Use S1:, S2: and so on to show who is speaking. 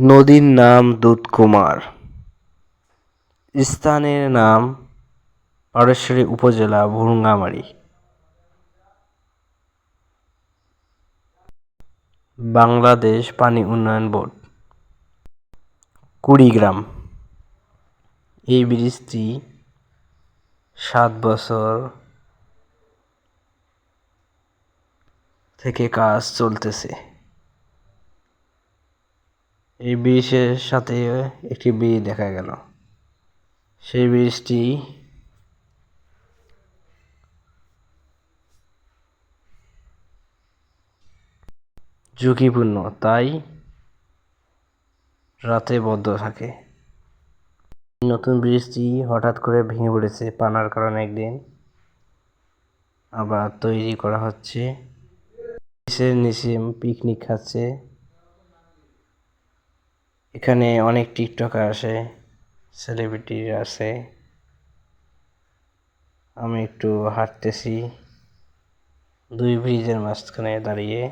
S1: নদীর নাম দুধকুমার। স্থানের নাম পারস্যরি উপজেলা ভুরুঙ্গামারী। বাংলাদেশ পানি উন্নয়ন বোর্ড। কুড়িগ্রাম। এই ব্রিজটি সাত বছর থেকে কাজ চলতেছে। এই ব্রিজের সাথে একটি ব্রিজ দেখা গেল। সেই ব্রিজটি ঝুঁকিপূর্ণ, তাই রাতে বদ্ধ থাকে। নতুন ব্রিজটি হঠাৎ করে ভেঙে পড়েছে পানার কারণে একদিন। আবার তৈরি করা হচ্ছে। নিচে পিকনিক খাচ্ছে। এখানে অনেক টিকটকার আসে সেলিব্রিটি আছে আমি একটু হাঁটতেছি দুই ব্রিজের মাঝখানে দাঁড়িয়ে।